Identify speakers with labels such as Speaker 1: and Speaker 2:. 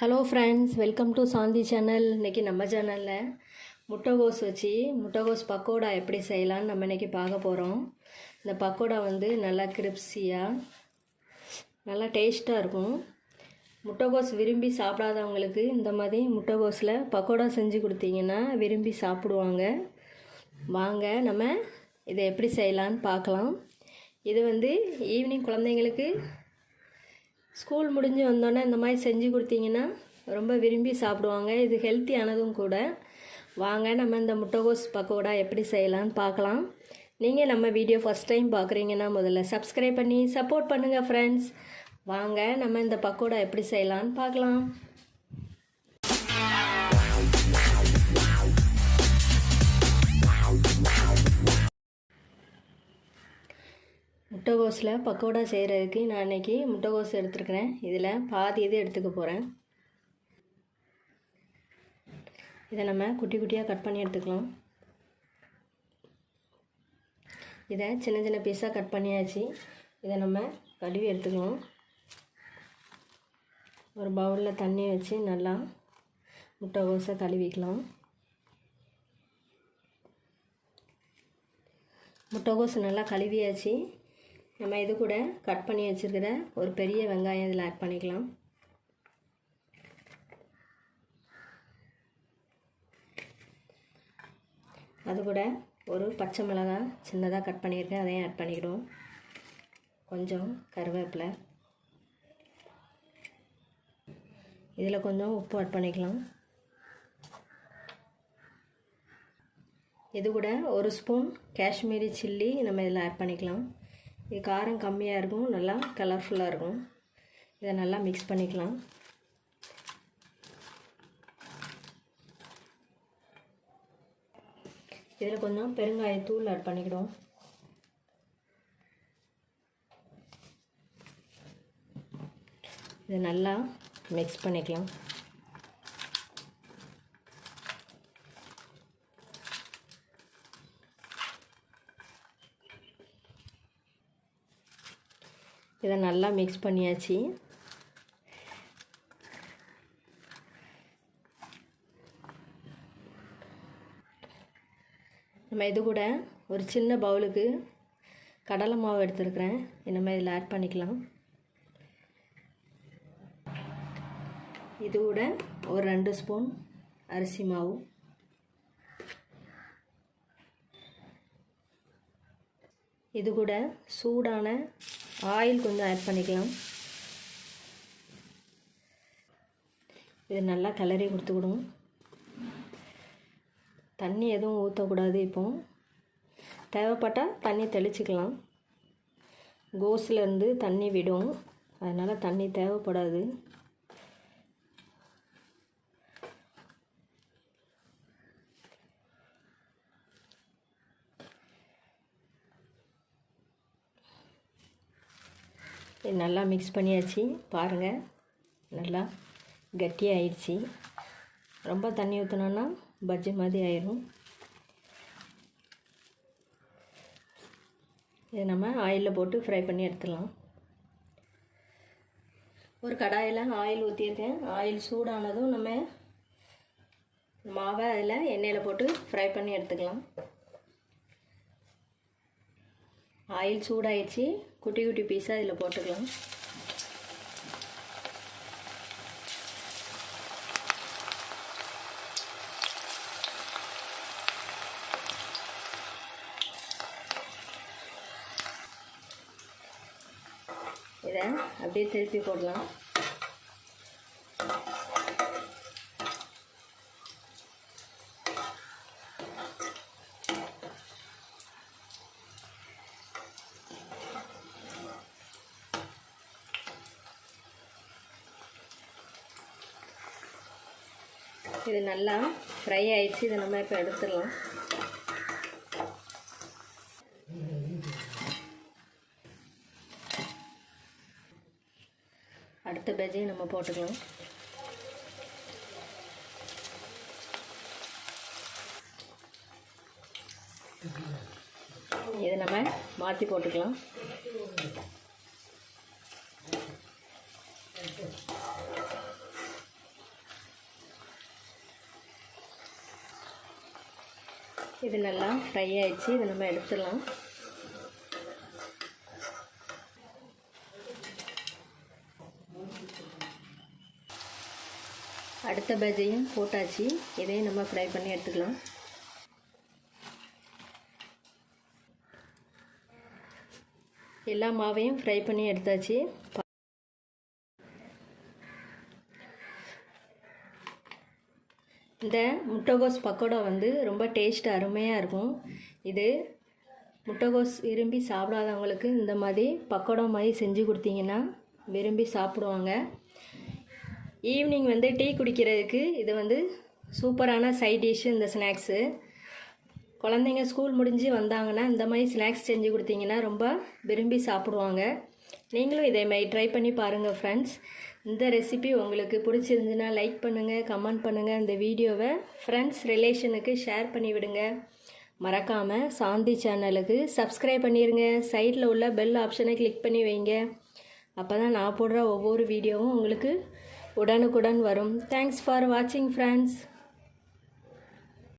Speaker 1: Hello friends welcome to Shanthi channel இன்றைக்கி நம்ம சேனலில் முட்டைகோஸ் வச்சு முட்டைகோஸ் பக்கோடா எப்படி செய்யலாம்னு நம்ம இன்றைக்கி பார்க்க போகிறோம் இந்த பக்கோடா வந்து நல்லா கிரிப்ஸியாக நல்லா டேஸ்ட்டாக இருக்கும். முட்டைகோஸ் விரும்பி சாப்பிடாதவங்களுக்கு இந்த மாதிரி முட்டைகோஸில் பக்கோடா செஞ்சு கொடுத்தீங்கன்னா விரும்பி சாப்பிடுவாங்க. வாங்க நம்ம இதை எப்படி செய்யலான்னு பார்க்கலாம். இது வந்து ஈவினிங் குழந்தைங்களுக்கு ஸ்கூல் முடிஞ்சு வந்தோடனே இந்த மாதிரி செஞ்சு கொடுத்தீங்கன்னா ரொம்ப விரும்பி சாப்பிடுவாங்க. இது ஹெல்த்தியானதும் கூட. வாங்க நம்ம இந்த முட்டைகோஸ் பக்கோடா எப்படி செய்யலாம்னு பார்க்கலாம். நீங்கள் நம்ம வீடியோ ஃபஸ்ட் டைம் பார்க்குறீங்கன்னா முதல்ல சப்ஸ்கிரைப் பண்ணி சப்போர்ட் பண்ணுங்கள் ஃப்ரெண்ட்ஸ் வாங்க நம்ம இந்த பக்கோடா எப்படி செய்யலாம்னு பார்க்கலாம். முட்டைகோஸில் பக்கோடா செய்கிறதுக்கு நான் இன்றைக்கி முட்டைகோஸ் எடுத்துருக்கிறேன். இதில் பாதி இது எடுத்துக்க போகிறேன். இதை நம்ம குட்டி குட்டியாக கட் பண்ணி எடுத்துக்கலாம். இதை சின்ன சின்ன பீஸாக கட் பண்ணியாச்சு. இதை நம்ம கழுவி எடுத்துக்கலாம். ஒரு பவுலில் தண்ணி வச்சு நல்லா முட்டைகோஸை கழுவிக்கலாம். முட்டைகோஸ் நல்லா கழுவியாச்சு. நம்ம இது கூட கட் பண்ணி வச்சுருக்கிற ஒரு பெரிய வெங்காயம் இதில் ஆட் பண்ணிக்கலாம். அது கூட ஒரு பச்சை மிளகாய் சின்னதாக கட் பண்ணியிருக்கேன். அதையும் ஆட் பண்ணிக்கிடுவோம். கொஞ்சம் கருவேப்பிலை. இதில் கொஞ்சம் உப்பு ஆட் பண்ணிக்கலாம். இது கூட ஒரு ஸ்பூன் காஷ்மீரி சில்லி நம்ம இதில் ஆட் பண்ணிக்கலாம். இது காரம் கம்மியாக இருக்கும் நல்லா கலர்ஃபுல்லாக இருக்கும். இதை நல்லா மிக்ஸ் பண்ணிக்கலாம். இதில் கொஞ்சம் பெருங்காயத்தூள் ஆட் பண்ணிக்கிடுவோம். இதை நல்லா மிக்ஸ் பண்ணிக்கலாம். இதை நல்லா மிக்ஸ் பண்ணியாச்சு. நம்ம இது கூட ஒரு சின்ன பவுலுக்கு கடலை மாவு எடுத்துருக்குறேன். மாதிரி இதில் ஆட் பண்ணிக்கலாம். இது கூட ஒரு ரெண்டு ஸ்பூன் அரிசி மாவு. இது கூட சூடான ஆயில் கொஞ்சம் ஆட் பண்ணிக்கலாம். இது நல்லா கிளறி கொடுத்துக்கிடும் தண்ணி எதுவும் ஊற்றக்கூடாது இப்போ. தேவைப்பட்டால் தண்ணி தெளிச்சிக்கலாம். கோஸ்லேருந்து தண்ணி விடும். அதனால் தண்ணி தேவைப்படாது. இது நல்லா மிக்ஸ் பண்ணியாச்சு. பாருங்கள் நல்லா கட்டியாயிடுச்சு. ரொம்ப தண்ணி ஊற்றினோன்னா பஜ்ஜி மாதிரி ஆயிரும். இதை நம்ம ஆயிலில் போட்டு ஃப்ரை பண்ணி எடுத்துடலாம். ஒரு கடாயில் ஆயில் ஊற்றியிருக்கேன் ஆயில் சூடானதும் நம்ம மாவை அதில் எண்ணெயில் போட்டு ஃப்ரை பண்ணி எடுத்துக்கலாம். ஆயில் சூடாயிடுச்சு. குட்டி குட்டி பீஸாக இதில் போட்டுக்கலாம். இதை அப்படியே திருப்பி போடலாம். இது நல்லா ஃப்ரை ஆயிடுச்சு. இதை நம்ம இப்போ எடுத்துடலாம். அடுத்த பேஜையும் நம்ம போட்டுக்கலாம். இதை நம்ம மாற்றி போட்டுக்கலாம். இது நல்லா ஃப்ரை ஆயிடுச்சு. இதை நம்ம எடுத்துடலாம். அடுத்த பஜ்ஜையும் போட்டாச்சு. இதையும் நம்ம ஃப்ரை பண்ணி எடுத்துக்கலாம். எல்லா மாவையும் ஃப்ரை பண்ணி எடுத்தாச்சு. இந்த முட்டைகோஸ் பக்கோடா வந்து ரொம்ப டேஸ்ட் அருமையாக இருக்கும். இது முட்டைகோஸ் விரும்பி சாப்பிடாதவங்களுக்கு இந்த மாதிரி பக்கோடா மாதிரி செஞ்சு கொடுத்தீங்கன்னா விரும்பி சாப்பிடுவாங்க. ஈவினிங் வந்து டீ குடிக்கிறதுக்கு இது வந்து சூப்பரான சைட் டிஷ்ஷு இந்த ஸ்நாக்ஸு. குழந்தைங்க ஸ்கூல் முடிஞ்சு வந்தாங்கன்னா இந்த மாதிரி ஸ்நாக்ஸ் செஞ்சு கொடுத்தீங்கன்னா ரொம்ப விரும்பி சாப்பிடுவாங்க. நீங்களும் இதே மாதிரி ட்ரை பண்ணி பாருங்கள் ஃப்ரெண்ட்ஸ் இந்த ரெசிபி உங்களுக்கு பிடிச்சிருந்துன்னா லைக் பண்ணுங்கள் கமெண்ட் பண்ணுங்கள் இந்த வீடியோவை ஃப்ரெண்ட்ஸ் ரிலேஷனுக்கு ஷேர் பண்ணி விடுங்க. மறக்காமல் சாந்தி சேனலுக்கு சப்ஸ்கிரைப் பண்ணிடுங்க சைடில் உள்ள பெல் ஆப்ஷனை கிளிக் பண்ணி வைங்க. அப்போ தான் நான் போடுற ஒவ்வொரு வீடியோவும் உங்களுக்கு உடனுக்குடன் வரும். தேங்க்ஸ் ஃபார் வாட்சிங் ஃப்ரெண்ட்ஸ்